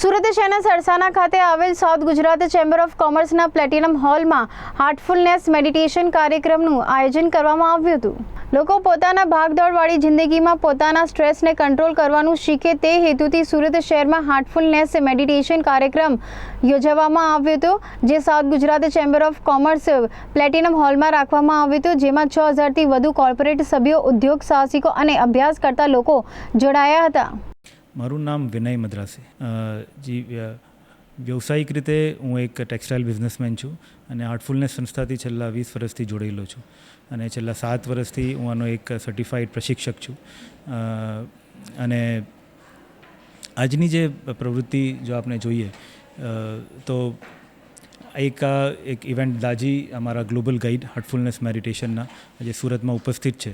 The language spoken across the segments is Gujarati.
સુરત શહેરના સરસાના ખાતે આવેલ સાઉથ ગુજરાત ચેમ્બર ઓફ કોમર્સના પ્લેટિનમ હોલમાં હાર્ટફુલનેસ મેડિટેશન કાર્યક્રમનું આયોજન કરવામાં આવ્યું હતું. લોકો પોતાના ભાગદોડવાળી જિંદગીમાં પોતાના સ્ટ્રેસને કંટ્રોલ કરવાનું શીખે તે હેતુથી સુરત શહેરમાં હાર્ટફુલનેસ મેડિટેશન કાર્યક્રમ યોજવામાં આવ્યો હતો, જે south Gujarat chamber of commerce platinum હોલમાં રાખવામાં આવ્યો હતો, જેમાં છ હજારથી વધુ કોર્પોરેટ સભ્યો, ઉદ્યોગ સાહસિકો અને અભ્યાસ કરતા લોકો જોડાયા હતા. મારું નામ વિનય મદ્રાસી. જી વ્યવસાયિક રીતે હું એક ટેક્સટાઇલ બિઝનેસમેન છું અને આર્ટફુલનેસ સંસ્થાથી છેલ્લા વીસ વર્ષથી જોડાયેલો છું. અને છેલ્લા સાત વર્ષથી હું આનો એક સર્ટિફાઈડ પ્રશિક્ષક છું. અને આજની જે પ્રવૃત્તિ જો આપણે જોઈએ તો એક આ, એક ઇવેન્ટ દાજી અમારા ગ્લોબલ ગાઈડ, હાર્ટફુલનેસ મેડિટેશનના, જે સુરતમાં ઉપસ્થિત છે.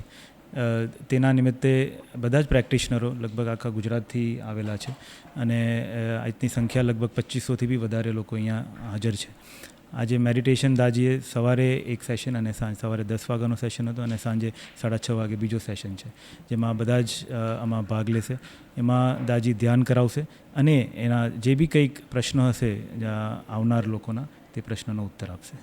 તેના નિમિત્તે બધા જ પ્રેક્ટિશનરો લગભગ આખા ગુજરાતથી આવેલા છે અને આજની સંખ્યા લગભગ પચીસોથી બી વધારે લોકો અહીંયા હાજર છે. આજે મેડિટેશન દાજીએ સવારે એક સેશન અને સાંજ, સવારે દસ વાગ્યાનો સેશન હતો અને સાંજે સાડા છ વાગે બીજો સેશન છે, જેમાં બધા જ આમાં ભાગ લેશે. એમાં દાજી ધ્યાન કરાવશે અને એના જે બી કંઈક પ્રશ્ન હશે આવનાર લોકોના તે પ્રશ્નનો ઉત્તર આપશે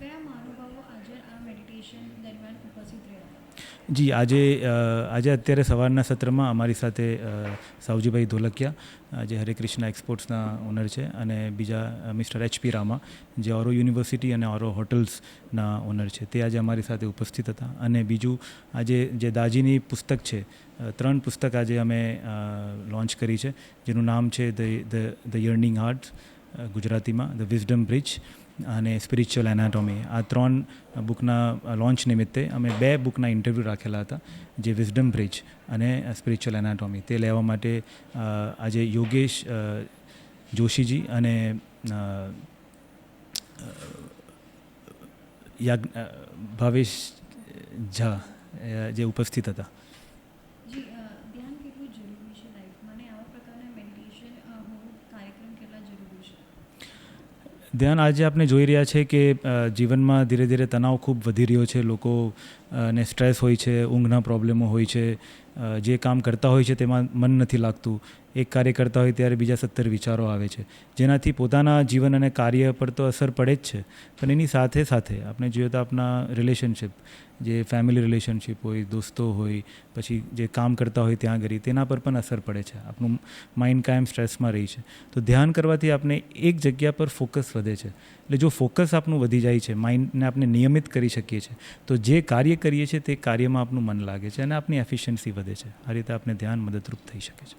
કયા મહાનુભાવો આજે આ મેડિટેશન દરમિયાન ઉપસ્થિત રહ્યા જી, આજે આજે અત્યારે સવારના સત્રમાં અમારી સાથે સાવજીભાઈ ધોલકિયા જે હરે કૃષ્ણ એક્સપોર્ટ્સના ઓનર છે, અને બીજા મિસ્ટર એચપી રામા, જે ઓરો યુનિવર્સિટી અને ઓરો હોટલ્સના ઓનર છે, તે આજે અમારી સાથે ઉપસ્થિત હતા. અને બીજું, આજે જે દાજીની પુસ્તક છે ત્રણ પુસ્તક આજે અમે લોન્ચ કરી છે, જેનું નામ છે the the the yearning heart ગુજરાતીમાં, ધ વિઝડમ બ્રિજ અને સ્પિરિચ્યુઅલ એનાટોમી આ ત્રણ બુકના લોન્ચ નિમિત્તે અમે બે બુકના ઇન્ટરવ્યૂ રાખેલા હતા, જે વિઝડમ બ્રિજ અને સ્પિરિચ્યુઅલ એનાટોમી તે લેવા માટે આજે યોગેશ જોશીજી અને ભાવેશ ઝા જે ઉપસ્થિત હતા જી અ, ધ્યાન કેટલું જરૂરી છે લાઈફમાં અને આવા પ્રકારના મેડિટેશન હોવું કાર્યક્રમ કેટલા જરૂરી છે ધ્યાન આજે આપણે જોઈ રહ્યા છે કે જીવનમાં ધીરે ધીરે તણાવ ખૂબ વધી રહ્યો છે. લોકો ને સ્ટ્રેસ હોય છે, ઊંઘના પ્રોબ્લેમો હોય છે જે કામ કરતા હોય છે તેમાં મન નથી લાગતું. એક કાર્ય કરતા હોય ત્યારે બીજા સત્તર વિચારો આવે છે. જેનાથી પોતાના જીવન અને કાર્ય પર તો અસર પડે જ છે. પણ એની સાથે સાથે આપણે જોઈએ તો આપણા રિલેશનશિપ જે ફેમિલી રિલેશનશિપ હોય, દોસ્તો હોય, પછી જે કામ કરતા હોય ત્યાં આગળ તેના પર પણ અસર પડે છે. આપણું માઇન્ડ કાયમ સ્ટ્રેસમાં રહી છે. તો ધ્યાન કરવાથી આપણે એક જગ્યા પર ફોકસ વધે છે. એટલે જો ફોકસ આપણું વધી જાય છે માઇન્ડને આપણે નિયમિત કરી શકીએ છીએ, તો જે કાર્ય કરીએ છીએ તે કાર્યમાં આપણું મન લાગે છે અને આપણી એફિશિયન્સી વધે છે. આ રીતે આપને ધ્યાન મદદરૂપ થઈ શકે છે.